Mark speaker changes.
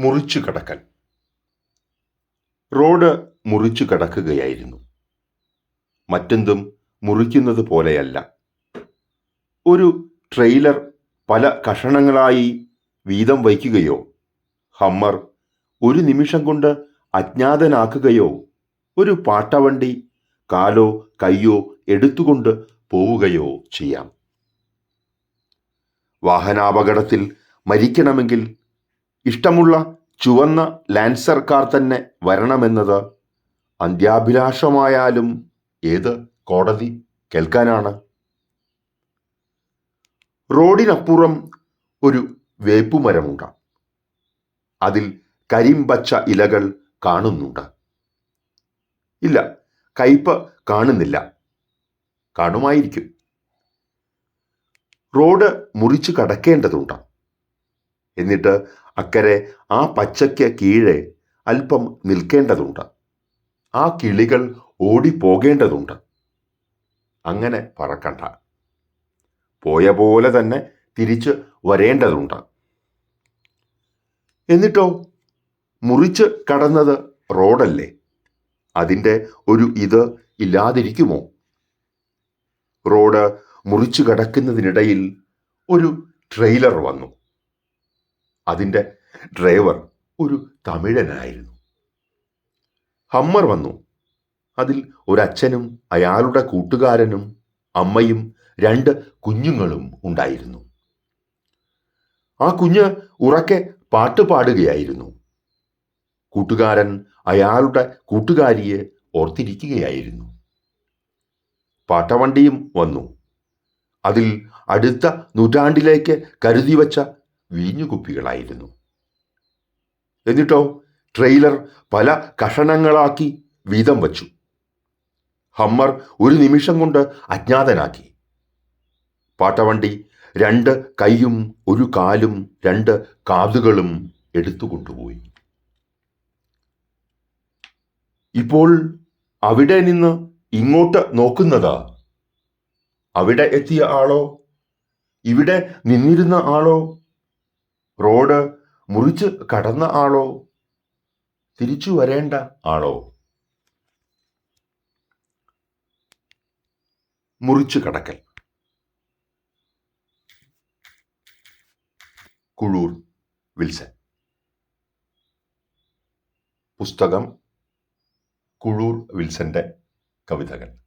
Speaker 1: മുറിച്ചു കടക്കൽ. റോഡ് മുറിച്ചു കടക്കുകയായിരുന്നു. മറ്റെന്തും മുറിക്കുന്നത് പോലെയല്ല. ഒരു ട്രെയിലർ പല കഷണങ്ങളായി വീതം വയ്ക്കുകയോ ഹമ്മർ ഒരു നിമിഷം കൊണ്ട് അജ്ഞാതനാക്കുകയോ ഒരു പാട്ടവണ്ടി കാലോ കയ്യോ എടുത്തുകൊണ്ട് പോവുകയോ ചെയ്യാം. വാഹനാപകടത്തിൽ മരിക്കണമെങ്കിൽ ഇഷ്ടമുള്ള ചുവന്ന ലാൻസർ കാർ തന്നെ വരണമെന്നത് അന്ത്യാഭിലാഷമായാലും ഏത് കോടതി കേൾക്കാനാണ്. റോഡിനപ്പുറം ഒരു വേപ്പുമരമുണ്ട്. അതിൽ കരിമ്പച്ച ഇലകൾ കാണുന്നുണ്ട്. ഇല്ല കയ്പ് കാണുന്നില്ല. കാണുമായിരിക്കും. റോഡ് മുറിച്ചു കടക്കേണ്ടതുണ്ട്. എന്നിട്ട് അക്കരെ ആ പച്ചയ്ക്ക് കീഴെ അല്പം നിൽക്കേണ്ടതുണ്ട്. ആ കിളികൾ ഓടിപ്പോകേണ്ടതുണ്ട്. അങ്ങനെ പറക്കണ്ട. പോയ പോലെ തന്നെ തിരിച്ച് വരേണ്ടതുണ്ട്. എന്നിട്ടോ? മുറിച്ച് കടന്നത് റോഡല്ലേ? അതിന്റെ ഒരു ഇത് ഇല്ലാതിരിക്കുമോ? റോഡ് മുറിച്ചു കടക്കുന്നതിനിടയിൽ ഒരു ട്രെയിലർ വന്നു. അതിന്റെ ഡ്രൈവർ ഒരു തമിഴനായിരുന്നു. ഹമ്മർ വന്നു. അതിൽ ഒരച്ഛനും അയാളുടെ കൂട്ടുകാരനും അമ്മയും രണ്ട് കുഞ്ഞുങ്ങളും ഉണ്ടായിരുന്നു. ആ കുഞ്ഞ് ഉറക്കെ പാട്ട് പാടുകയായിരുന്നു. കൂട്ടുകാരൻ അയാളുടെ കൂട്ടുകാരിയെ ഓർത്തിരിക്കുകയായിരുന്നു. പാട്ടവണ്ടിയും വന്നു. അതിൽ അടുത്ത നൂറ്റാണ്ടിലേക്ക് കരുതി വച്ച വീഞ്ഞുകുപ്പികളായിരുന്നു. എന്നിട്ടോ ട്രെയിലർ പല കഷണങ്ങളാക്കി വീതം വച്ചു. ഹമ്മർ ഒരു നിമിഷം കൊണ്ട് അജ്ഞാതനാക്കി. പാട്ടവണ്ടി രണ്ട് കൈയും ഒരു കാലും രണ്ട് കാതുകളും എടുത്തുകൊണ്ടുപോയി ഇപ്പോൾ അവിടെ നിന്ന് ഇങ്ങോട്ട് നോക്കുന്നത്. അവിടെ എത്തിയ ആളോ? ഇവിടെ നിന്നിരുന്ന ആളോ? റോഡ് മുറിച്ച് കടന്ന ആളോ? തിരിച്ചു വരേണ്ട ആളോ? മുറിച്ചു കടക്കൽ. കുഴൂർ വിൽസൻ പുസ്തകം കുഴൂർ വിൽസന്റെ കവിതകൾ.